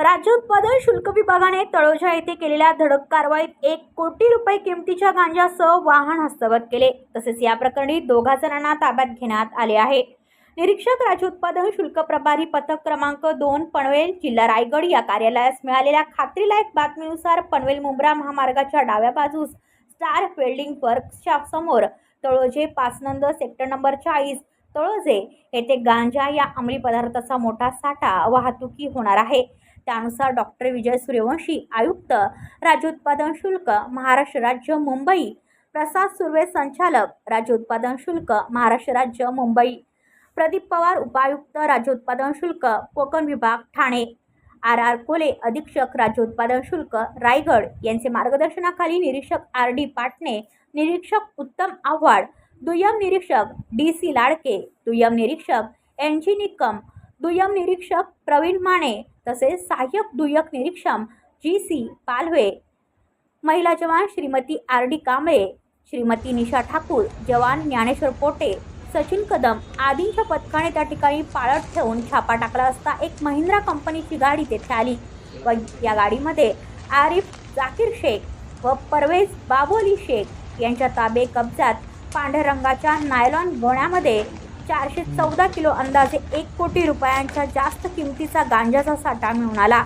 राज्य उत्पादन शुल्क विभागाने तळोजा येथे केलेल्या धडक कारवाईत एक कोटी रुपये किमतीच्या गांजासह वाहन हस्तगत केले. तसेच या प्रकरणी दोघा जणांना ताब्यात घेण्यात आले आहे. निरीक्षक राज्य उत्पादन शुल्क प्रभारी पथक क्रमांक दोन पनवेल जिल्हा रायगड या कार्यालयास मिळालेल्या खात्रीलायक बातमीनुसार पनवेल मुंब्रा महामार्गाच्या डाव्या बाजूस स्टार वेल्डिंग वर्क्सच्या समोर तळोजे पाच नंद सेक्टर नंबर चाळीस तळोजे येथे गांजा या अंमली पदार्थाचा मोठा साठा वाहतुकी होणार आहे. त्यानुसार डॉक्टर विजय सूर्यवंशी आयुक्त राज्य उत्पादन शुल्क महाराष्ट्र राज्य मुंबई. प्रसाद सुर्वे संचालक राज्य उत्पादन शुल्क महाराष्ट्र राज्य मुंबई. प्रदीप पवार उपायुक्त राज्य उत्पादन शुल्क कोकण विभाग ठाणे. आर आर कोले अधीक्षक राज्य उत्पादन शुल्क रायगड. यांचे मार्गदर्शनाखाली निरीक्षक आर डी पाटणे निरीक्षक उत्तम आव्हाड दुय्यम निरीक्षक डी सी लाडके दुय्यम निरीक्षक एन जी निकम दुय्यम निरीक्षक प्रवीण माने तसेच सहाय्यक दुय्यक निरीक्षक जी सी पालवे. महिला जवान श्रीमती आर डी कांबळे श्रीमती निशा ठाकूर जवान ज्ञानेश्वर पोटे सचिन कदम आदींच्या पथकाने त्या ठिकाणी पाळत ठेवून छापा टाकला असता एक महिंद्रा कंपनीची गाडी तेथे आली. व या गाडीमध्ये आरिफ जाकीर शेख व परवेज बाबोली शेख यांच्या ताबे कब्जात पांढऱ्या रंगाच्या नायलॉन गोण्यामध्ये चारशे चौदा किलो अंदाजे एक कोटी रुपयांच्या जास्त किमतीचा गांजाचा साठा मिळून आला.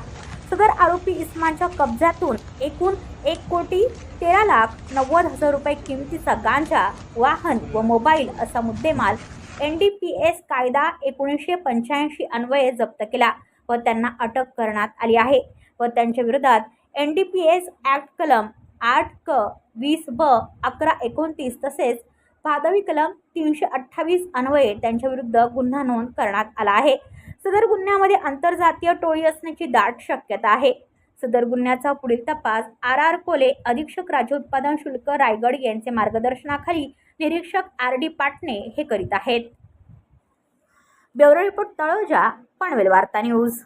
सदर आरोपी इस्मानच्या कब्जातून एकूण एक कोटी तेरा लाख नव्वद हजार रुपये किमतीचा गांजा वाहन व मोबाईल असा मुद्देमाल एन डी पी एस कायदा एकोणीसशे पंच्याऐंशी अन्वये जप्त केला व त्यांना अटक करण्यात आली आहे व त्यांच्या विरोधात N D P S act कलम आठ क वीस ब अकरा एकोणतीस तसेच भादवी कलम तीनशे अठ्ठावीस अन्वये त्यांच्याविरुद्ध गुन्हा नोंद करण्यात आला आहे. सदर गुन्ह्यामध्ये आंतरजातीय टोळी असण्याची दाट शक्यता आहे. सदर गुन्ह्याचा पुढील तपास आर आर कोले अधीक्षक राज्य उत्पादन शुल्क रायगड यांचे मार्गदर्शनाखाली निरीक्षक आर डी पाटणे हे करीत आहेत. ब्युरो रिपोर्ट तळोजा पनवेल वार्ता न्यूज.